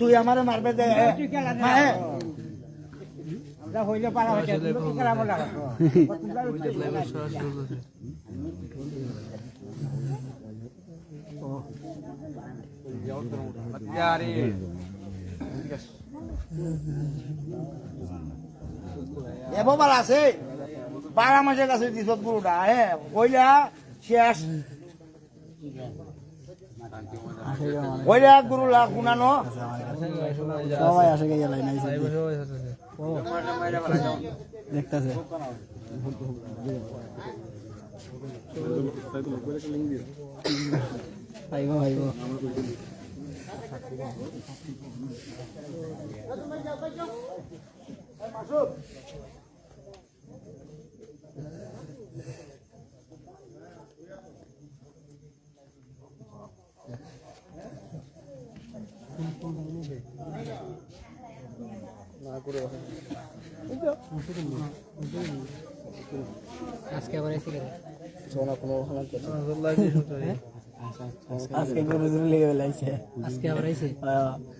তুই আমারে মারবে দে হ্যাঁ হইলে পারা কি করা বলা এবার আছে। বারা মাসের কাছে দিছ পুরোটা হ্যাঁ কইলা শেষ। কইলা গুরু লাখ গুনানো। সবাই আসে দেখতাছে। Vibe vibe. আজকে আবার এসে গেল। সোনা কোনো আজকে গুরু গুরু লেগে বেলাইছে। আজকে আবার আইছে?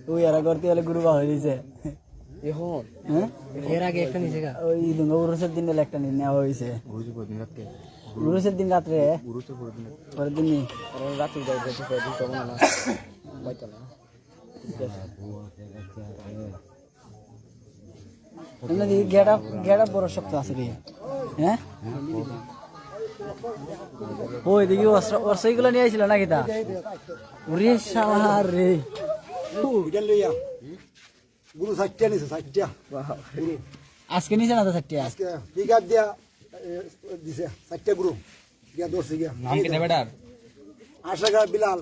তুই এরা করতে হলে গুরু বাহ হইছে। এখন? হ্যাঁ? এর আগে একটা নিছে গা। ওই দুঙ্গা উরুসের দিন একটা নিয়ে নেওয়া হয়েছে উরুসের দিন রাত্রে। পরের দিন রাত্রে। যাই না। বাইতা না। এমনি গেটা গেটা বড় শক্ত আছে রে। হ্যাঁ? ওই দেখি অস্ত্র অস্ত্রগুলো নিয়ে আইছিল নাকি তা? ওরে সাহার রে। গুরু সাতটা নিছে সাতটা। আজকে নিছে না তো চারটে আজকে পিকআপ দিয়া দিছে সাতটা গুরু। গিয়া দৌড়ছে গিয়া। নাম কি বেটার? আশা গা বিলাল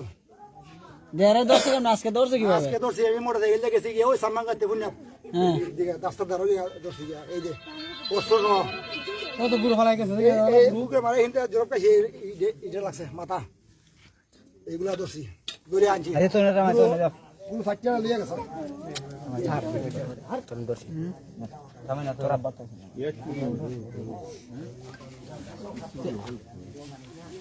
দশ কেমন? আজকে দৌড়ছে কীভাবে? আজকে এই মোটর সাইকেল গেছে গিয়া ওই সামান গাতে বুনিয়া। হ্যাঁ। দিকে রাস্তা ধারো গিয়া দৌড়ছে গিয়া। এই যে অস্ত্র ন ও তো গেছে বুকে মারে হিনতে জরব কাছে এটা লাগছে মাথা। এইগুলা দৌড়ছি দৌড়ে আনছি। আরে তো না মাথা না গুরু সাতটা লিয়ে গেছে।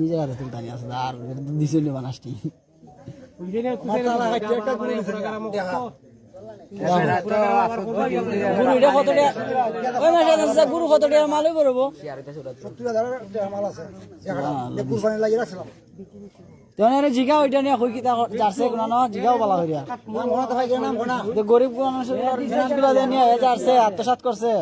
নিজের হাতে আর দিছিল বানাসটি। গুরু কত টাকা মালই পড়ব জিগা ওইটা নিয়ে কই কিতা জারছে কোনা ন জিগাও বালা হইয়া। নাম ঘোনা তো ভাই নাম ঘোনা গরিব নিয়ে জারছে আত্মসাৎ করছে।